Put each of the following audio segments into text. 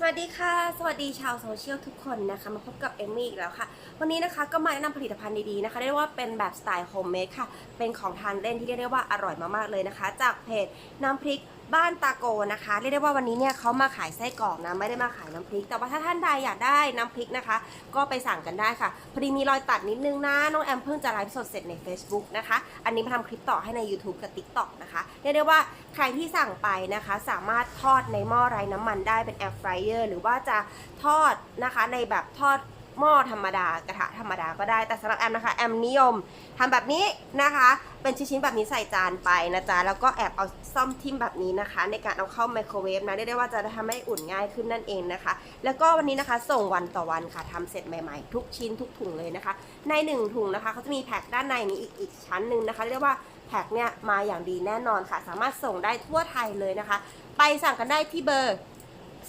สวัสดีค่ะ สวัสดีชาวโซเชียลทุกคนนะคะ มาพบกับเอมมี่อีกแล้วค่ะ วันนี้นะคะก็มาแนะนำผลิตภัณฑ์ดีๆนะคะเรียกว่าเป็นแบบสไตล์โฮมเมดค่ะ เป็นของทานเล่นที่เรียกได้ว่าอร่อยมากๆเลยนะคะ จากเพจน้ำพริก บ้านตาโกนะคะเรียกได้ว่าวันนี้เนี่ยเขามาขายไส้กรอกนะไม่ได้มาขายน้ำพริก แต่ว่าถ้าท่านใดอยากได้น้ำพริกนะคะ ก็ไปสั่งกันได้ค่ะพอดีมีรอยตัดนิดนึงนะน้องแอมเพิ่งจะไลฟ์สดเสร็จใน Facebook นะคะ อันนี้มาทำคลิปต่อให้ใน YouTube กับ TikTok นะคะเรียกได้ว่าใครที่สั่งไปนะคะ สามารถทอดในหม้อไร้น้ำมันได้เป็นแอร์ฟรายเออร์หรือว่าจะทอดนะคะในแบบทอด หม้อธรรมดากระทะธรรมดาก็ได้ แต่สำหรับแอมนะคะ แอมนิยมทำแบบนี้นะคะ เป็นชิ้นๆแบบนี้ใส่จานไปนะจ๊ะ แล้วก็แอบเอาซ่อมทิ่มแบบนี้นะคะ ในการเอาเข้าไมโครเวฟนะเรียกได้ว่าจะทำให้อุ่นง่ายขึ้นนั่นเองนะคะ แล้วก็วันนี้นะคะส่งวันต่อวันค่ะทำเสร็จใหม่ๆ ทุกชิ้นทุกถุงเลยนะคะ ในหนึ่งถุงนะคะเขาจะมีแพ็คด้านในนี้อีกอีกชั้นหนึ่งนะคะ เรียกว่าแพ็คเนี่ยมาอย่างดีแน่นอนค่ะ สามารถส่งได้ทั่วไทยเลยนะคะ ไปสั่งกันได้ที่เบอร์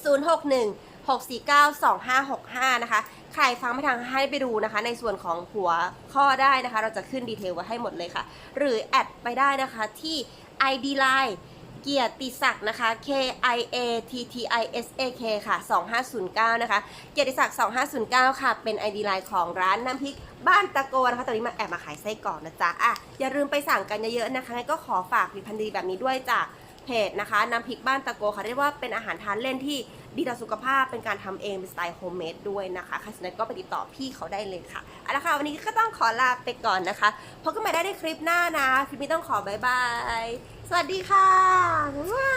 061 649 2565 นะคะ ใครฟังไม่ทางให้ไปดูนะคะ ในส่วนของหัวข้อได้นะคะ เราจะขึ้นดีเทลไว้ให้หมดเลยค่ะ หรือแอดไปได้นะคะที่ ID Line เกียรติศักดิ์นะคะ K I A T T I S A K ค่ะ 2509 นะคะ เกียรติศักดิ์ 2509 ค่ะ เป็น ID Line ของร้านน้ำพริกบ้านตะโกนะคะ ตอนนี้มาแอบมาขายไส้กรอกนะจ๊ะ อะ อย่าลืมไปสั่งกันเยอะๆนะคะงั้นก็ขอฝากผลิตภัณฑ์ดีแบบนี้ด้วยจากเพจนะคะ น้ำพริกบ้านตะโกค่ะ เรียกว่าเป็นอาหารทานเล่นที่ดีต่อสุขภาพเป็นการทำเองเป็นสไตล์โฮมเมดด้วยนะคะใครสนใจก็ไปติดต่อพี่เขาได้เลยค่ะเอาละค่ะวันนี้ก็ต้องขอลาไปก่อนนะคะพบกันใหม่ได้ในคลิปหน้านะ คลิปนี้ต้องขอบายบาย สวัสดีค่ะว้า